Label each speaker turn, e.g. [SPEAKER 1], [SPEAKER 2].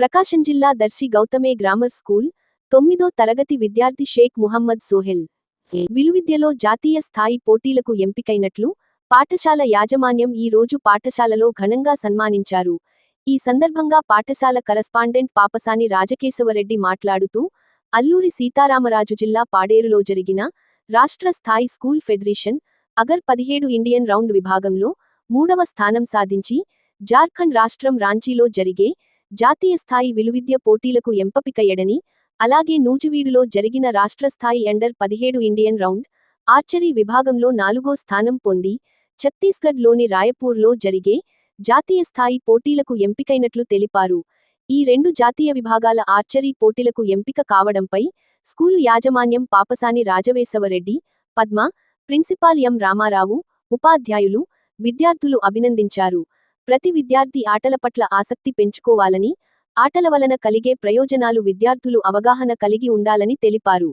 [SPEAKER 1] ప్రకాశం జిల్లా Darsi గౌతమే grammar school తొమ్మిదో తరగతి విద్యార్థి షేక్ ముహమ్మద్ సోహెల్. విలువిద్యలో జాతీయ స్థాయి పోటీలకు ఎంపికైనట్లు పాఠశాల యాజమాన్యం ఈ రోజు పాఠశాలలో ఘనంగా సన్మానించారు. ఈ సందర్భంగా పాఠశాల కరస్పాండెంట్ పాపసాని రాజకేశవరెడ్డి మాట్లాడుతూ అల్లూరి సీతారామరాజు జిల్లా పాడేరులో జరిగిన రాష్ట్ర స్థాయి స్కూల్ ఫెడరేషన్ అగర్ పదిహేడు ఇండియన్ రౌండ్ విభాగంలో మూడవ స్థానం సాధించి జార్ఖండ్ రాష్ట్రం రాంచీలో జరిగే జాతీయ స్థాయి విలువిద్య పోటీలకు ఎంపపికయ్యడని అలాగే నూజివీడులో జరిగిన రాష్ట్ర స్థాయి అండర్ పదిహేడు ఇండియన్ రౌండ్ ఆర్చరీ విభాగంలో నాలుగో స్థానం పొంది ఛత్తీస్గఢ్లోని రాయపూర్లో జరిగే జాతీయ స్థాయి పోటీలకు ఎంపికైనట్లు తెలిపారు. ఈ రెండు జాతీయ విభాగాల ఆర్చరీ పోటీలకు ఎంపిక కావడంపై స్కూలు యాజమాన్యం పాపసాని రాజవేశవరెడ్డి పద్మ ప్రిన్సిపాల్ ఎం రామారావు ఉపాధ్యాయులు విద్యార్థులు అభినందించారు. ప్రతి విద్యార్థి ఆటల పట్ల ఆసక్తి పెంచుకోవాలని ఆటల వలన కలిగే ప్రయోజనాలు విద్యార్థులు అవగాహన కలిగి ఉండాలని తెలిపారు.